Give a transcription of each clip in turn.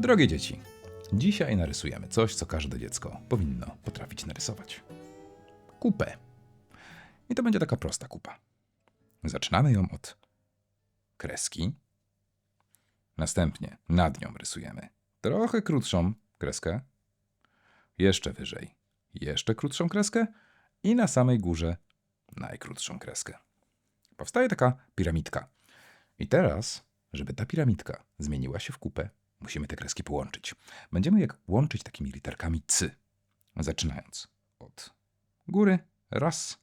Drogie dzieci, dzisiaj narysujemy coś, co każde dziecko powinno potrafić narysować. Kupę. I to będzie taka prosta kupa. Zaczynamy ją od kreski. Następnie nad nią rysujemy trochę krótszą kreskę. Jeszcze wyżej jeszcze krótszą kreskę i na samej górze najkrótszą kreskę. Powstaje taka piramidka. I teraz, żeby ta piramidka zmieniła się w kupę, musimy te kreski połączyć. Będziemy je łączyć takimi literkami C. Zaczynając od góry. Raz.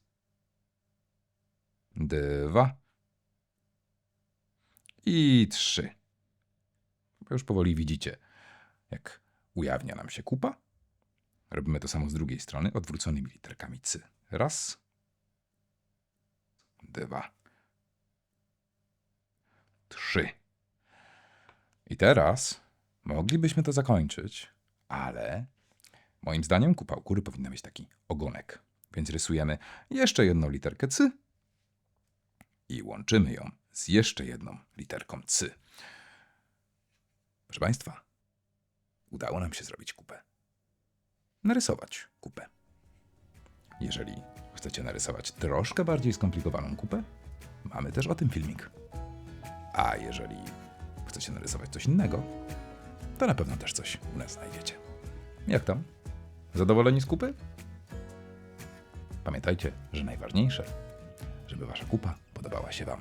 Dwa. I trzy. Już powoli widzicie, jak ujawnia nam się kupa. Robimy to samo z drugiej strony, odwróconymi literkami C. Raz. Dwa. Trzy. I teraz moglibyśmy to zakończyć, ale moim zdaniem kupa u góry powinna mieć taki ogonek. Więc rysujemy jeszcze jedną literkę C i łączymy ją z jeszcze jedną literką C. Proszę Państwa, udało nam się zrobić kupę narysować kupę. Jeżeli chcecie narysować troszkę bardziej skomplikowaną kupę, mamy też o tym filmik. A jeżeli chcecie narysować coś innego, to na pewno też coś u nas znajdziecie. Jak tam? Zadowoleni z kupy? Pamiętajcie, że najważniejsze, żeby wasza kupa podobała się wam.